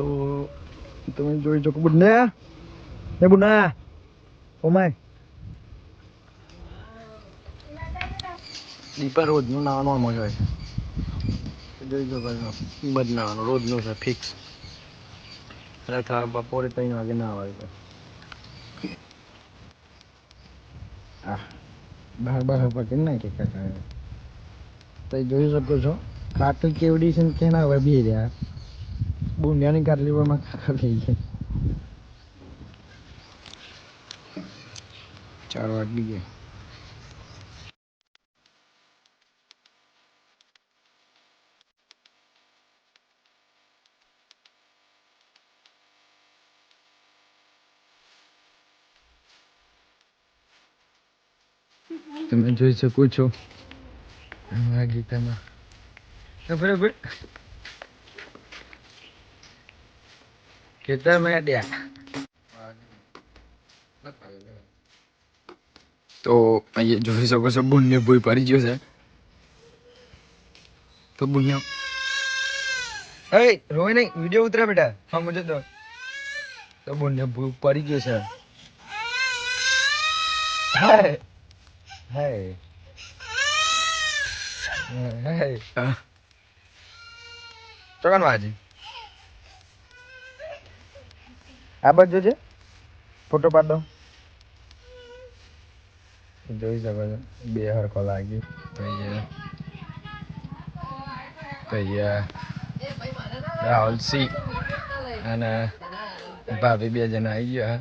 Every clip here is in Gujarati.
તો તમે જોઈ શકો. બુને ને બુના ઓમાય. દીપા રોજનું નાવાનું મજા હોય જોઈ શકો છો બધ નાવાનું. રોજનું છે ફિક્સ બપોરે ત્રણ વાગે ના આવે હા બહાર બહાર પકડી નાખી કાકા તો જોઈ શકો છો. કાટલ કેવડી છે ને કેના હવે બી રહ્યા. બુંડિયાની કાટલી પર માં કાકા થઈ ગઈ ચાર વાગી ગયા તમે જોઈ શકો છો આ ગીતામાં તો બરાબર ખેતર મેં ડ્યા તો અહીંયા જોઈ શકો છો બુનને ભૂઈ પડી ગયો છે. તો બુનને એ રોય નહીં વીડિયો ઉતરે બેટા હા મુજે તો. તો બુનને ભૂઈ પડી ગયો છે. હાય હાય હાય ચોકન વાજી આ બાજુ છે ફોટો પાડ દો જોઈ શકો છો બે હરખો લાગી તૈયાર તૈયાર રાહુલ સી અને ભાભી બે જણા આવી ગયા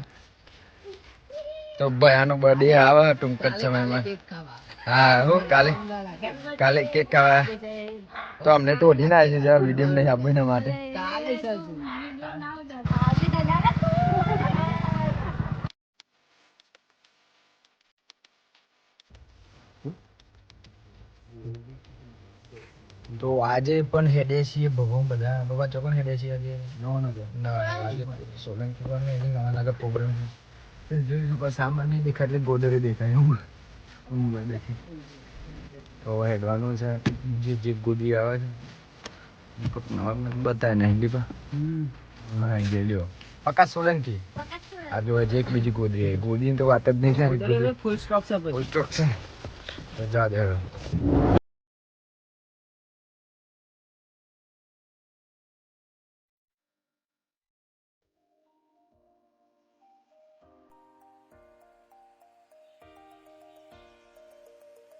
તો ભયાનો બર્થડે આવે ટૂંક જ સમયમાં હા હું કાલે કાલે કેક ખાવા તો અમને ટોઢી ના આવી છે જરા વિડીયો નહીં આપવું એના માટે તો આજે પણ હેડે છીએ ભગવાન બધા બાબા ચોકન હેડે છીએ આજે ના આજે સોલંકી પર ને એની નાના નાના પ્રોગ્રામ છે જોઈ શકો સામાન નહીં દેખાય એટલે ગોદરે દેખાય હું હું દેખી તો હેડવાનું છે જે જે ગોદી આવે છે બતાય ને હિન્દી પર હા હિન્દી લ્યો પક્કા સોલંકી આ જો હજી એક બીજી ગોદી ગોદી તો વાત જ નહીં થાય ફૂલ સ્ટોપ છે ફૂલ સ્ટોક છે તો જા દે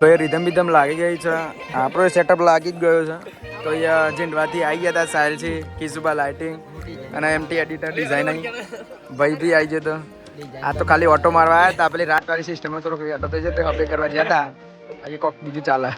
તો એ રીધમ બીધમ લાગી ગઈ છે. આપણો સેટઅપ લાગી જ ગયો છે. તો એ જીંડવાથી આવી ગયા હતા સાહેલ છે કિશુબા લાઇટિંગ અને એમટી એડિટર ડિઝાઇનિંગ ભાઈ બી આવી ગયો તો આ તો ખાલી ઓટો મારવા આવ્યા હતા પેલી રાતવાળી સિસ્ટમમાં થોડોક અટો થઈ જતો હવે કરવા ગયા હતા આજે કોક બીજું ચાલે.